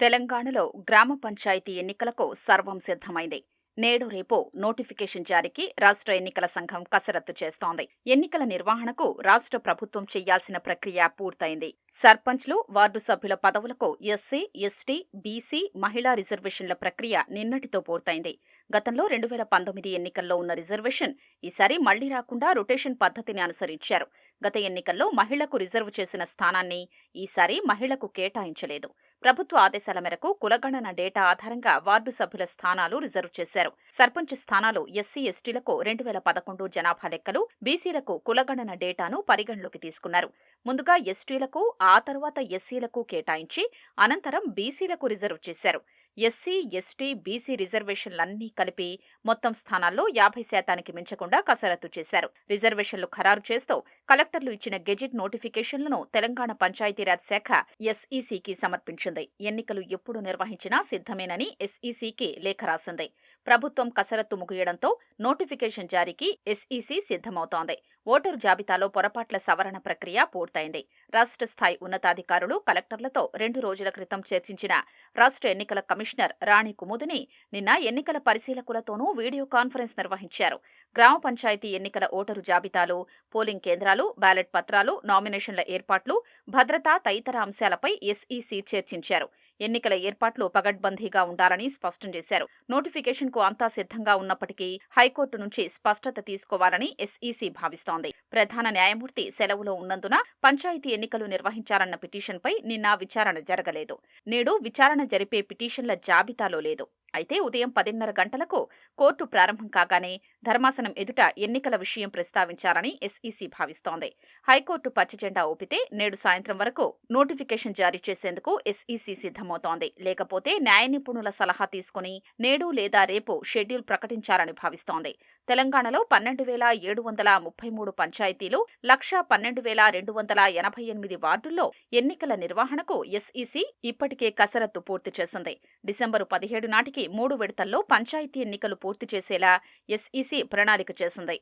తెలంగాణలో గ్రామ పంచాయతీ ఎన్నికలకు సర్వం సిద్ధమైంది. నేడు రేపు నోటిఫికేషన్ జారీకి రాష్ట్ర ఎన్నికల సంఘం కసరత్తు చేస్తోంది. ఎన్నికల నిర్వహణకు రాష్ట్ర ప్రభుత్వం చేయాల్సిన ప్రక్రియ పూర్తయింది. సర్పంచ్లు వార్డు సభ్యుల పదవులకు ఎస్సీ ఎస్టీ బీసీ మహిళా రిజర్వేషన్ల ప్రక్రియ నిన్నటితో పూర్తయింది. గతంలో రెండు వేల పంతొమ్మిది ఎన్నికల్లో ఉన్న రిజర్వేషన్ ఈసారి మళ్ళీ రాకుండా రొటేషన్ పద్ధతిని అనుసరించారు. గత ఎన్నికల్లో మహిళకు రిజర్వ్ చేసిన స్థానాన్ని ఈసారి మహిళకు కేటాయించలేదు. ప్రభుత్వ ఆదేశాల మేరకు కులగణన డేటా ఆధారంగా వార్డు సభ్యుల స్థానాలు రిజర్వ్ చేశారు. సర్పంచ్ స్థానాలు ఎస్సీ ఎస్టీలకు రెండు వేల పదకొండు జనాభా లెక్కలు బీసీలకు కులగణన డేటాను పరిగణలోకి తీసుకున్నారు. ముందుగా ఎస్టీలకు ఆ తర్వాత ఎస్సీలకు కేటాయించి అనంతరం బీసీలకు రిజర్వ్ చేశారు. ఎస్సీ ఎస్టీ బీసీ రిజర్వేషన్లన్నీ కలిపి మొత్తం స్థానాల్లో యాభై శాతానికి మించకుండా కసరత్తు చేశారు. రిజర్వేషన్లు ఖరారు చేస్తూ కలెక్టర్లు ఇచ్చిన గెజిట్ నోటిఫికేషన్లను తెలంగాణ పంచాయతీరాజ్ శాఖ ఎస్ఈసీకి సమర్పించింది ఎన్నికలు ఎప్పుడు నిర్వహించినా సిద్ధమేనని ఎస్ఈసికి లేఖ రాసింది. ప్రభుత్వం కసరత్తు ముగియడంతో నోటిఫికేషన్ జారీకి ఎస్ఈసీ సిద్ధమవుతోంది. ఓటరు జాబితాలో పొరపాట్ల సవరణ ప్రక్రియ పూర్తయింది. రాష్ట్ర స్థాయి ఉన్నతాధికారులు కలెక్టర్లతో రెండు రోజుల క్రితం చర్చించిన రాష్ట్ర ఎన్నికల కమిషనర్ రాణి కుముదిని నిన్న ఎన్నికల పరిశీలకులతోనూ వీడియో కాన్ఫరెన్స్ నిర్వహించారు. గ్రామ పంచాయతీ ఎన్నికల ఓటరు జాబితాలు పోలింగ్ కేంద్రాలు బ్యాలెట్ పత్రాలు నామినేషన్ల ఏర్పాట్లు భద్రత తదితర అంశాలపై ఎస్ఈసీ చర్చించారు ఎన్నికల ఏర్పాట్లు పగడ్బందీగా ఉండాలని స్పష్టం చేశారు. నోటిఫికేషన్కు అంతా సిద్ధంగా ఉన్నప్పటికీ హైకోర్టు నుంచి స్పష్టత తీసుకోవాలని ఎస్ఈసీ భావిస్తోంది. ప్రధాన న్యాయమూర్తి సెలవులో ఉన్నందున పంచాయతీ ఎన్నికలు నిర్వహించాలన్న పిటిషన్పై నిన్న విచారణ జరగలేదు. నేడు విచారణ జరిపే పిటిషన్ల జాబితాలో లేదు. అయితే ఉదయం పదిన్నర గంటలకు కోర్టు ప్రారంభం కాగానే ధర్మాసనం ఎదుట ఎన్నికల విషయం ప్రస్తావించాలని ఎస్ఈసీ భావిస్తోంది. హైకోర్టు పచ్చజెండా ఊపితే నేడు సాయంత్రం వరకు నోటిఫికేషన్ జారీ చేసేందుకు ఎస్ఈసీ సిద్ధమవుతోంది. లేకపోతే న్యాయ నిపుణుల సలహా తీసుకుని నేడు లేదా రేపు షెడ్యూల్ ప్రకటించాలని భావిస్తోంది. తెలంగాణలో పన్నెండు వేల ఏడు వందల ముప్పై మూడు పంచాయతీలు లక్ష పన్నెండు వేల రెండు వందల ఎనభై ఎనిమిది వార్డుల్లో ఎన్నికల నిర్వహణకు ఎస్ఈసీ ఇప్పటికే కసరత్తు పూర్తి చేసింది. డిసెంబరు పదిహేడు నాటికి మూడు విడతల్లో పంచాయతీ ఎన్నికలు పూర్తి చేసేలా ఎస్ఈసీ ప్రణాళిక చేసింది.